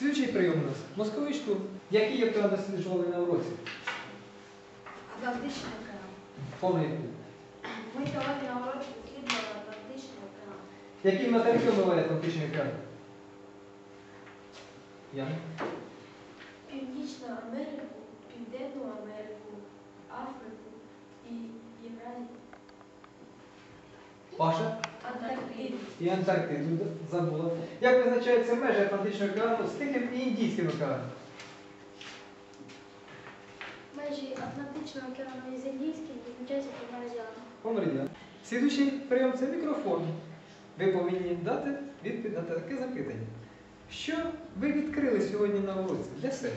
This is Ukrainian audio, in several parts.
Слідчий прийом у нас. Мозковий штурм. Які океани досліджували на уроці? Атлантичний океан. Повний відповідь. Ми сьогодні на уроці досліджували Атлантичний океан. Які материки омиває Атлантичний океан? Яна? Північну Америку, Південну Америку, Африку і Євразію. Паша? І Антарктиду забула. Як визначаються межі Атлантичного океану з Тихим і Індійським океаном? Межі Атлантичного океану і Індійським визначаються по меридіану. По меридіану. Слідуючий прийом це мікрофон. Ви повинні дати відповідь на таке запитання. Що ви відкрили сьогодні на уроці для себе?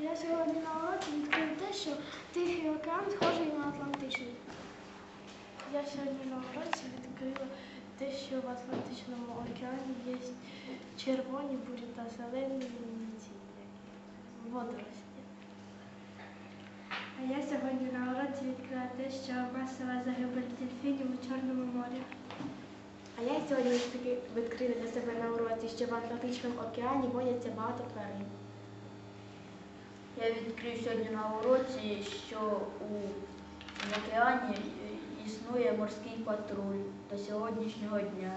Я сьогодні на уроці відкрив те, що Тихий океан схожий на Атлантичний. Я сьогодні на уроці відкрила те, що в Атлантичному океані є червоні бурі та зелені ці водорості. А я сьогодні на уроці відкрила те, що масова загибель дельфінів у Чорному морі. А я сьогодні таки відкрила для себе на уроці, що в Атлантичному океані водяться багато тварин. Я відкрив сьогодні на уроці, що у в океані існує морський патруль до сьогоднішнього дня.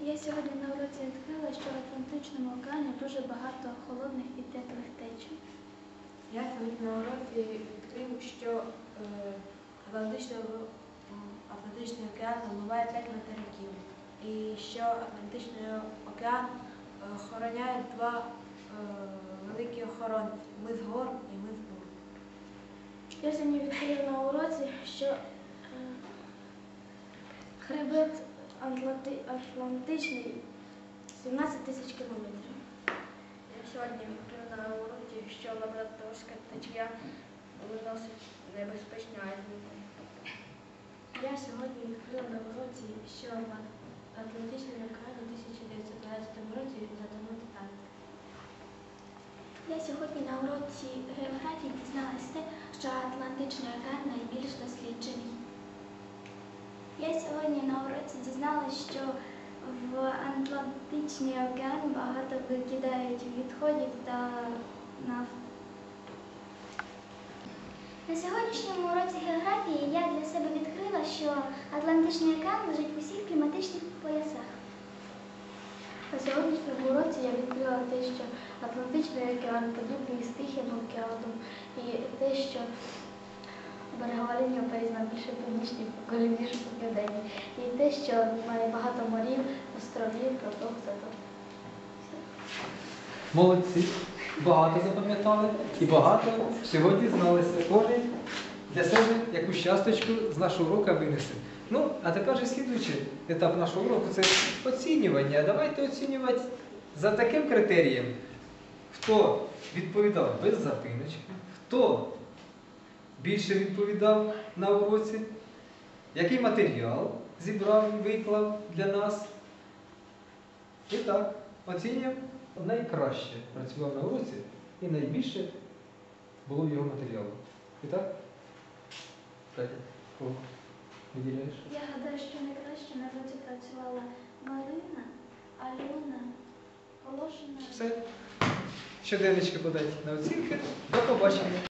Я сьогодні на уроці відкрила, що в Атлантичному океані дуже багато холодних і теплих течій. Я сьогодні на уроці відкрив, що е, Атлантичний, Атлантичний океан омиває п'ять материків. І що Атлантичний океан е, охороняє два е, великі охоронці. Ми з гор і ми з бур. Я сьогодні відкрила на уроці, що е, хребет Атланти- Атлантичний 17 тисяч кілометрів. Я сьогодні відкрив на уроці, що лабораторська течія виносить небезпечні айзвуки. Я сьогодні відкрила на уроці, що в Атлантичному океані у 1912 році затонув Титанік. Я сьогодні на уроці географії дізналася те, що Атлантичний океан найбільш досліджений. Я сьогодні на уроці дізналася, що в Атлантичний океан багато викидають відходів та нафт. На сьогоднішньому уроці географії я для себе відкрила, що Атлантичний океан лежить в усіх кліматичних поясах. На сьогоднішньому уроці я відкрила те, що Атлантичний океан подібний з Тихим океаном, і те, що берегова лінія Україна більше північні, коли більше по. І те, що має багато морів, островів, проток, заток. Молодці. Багато запам'ятали і багато всього дізналися. Кожен для себе якусь часточку з нашого уроку винесе. Ну, а тепер же слідуючий етап нашого уроку це оцінювання. Давайте оцінювати за таким критерієм, хто відповідав без запиночки, хто більше відповідав на уроці, який матеріал зібрав і виклав для нас. І так, оцінюємо найкраще працював на уроці і найбільше було в його матеріалу. І так? Катя, кого виділяєш? Я гадаю, що найкраще на році працювала Марина, Альона, Волошина. Все. Щоденнички подати на оцінки. До побачення.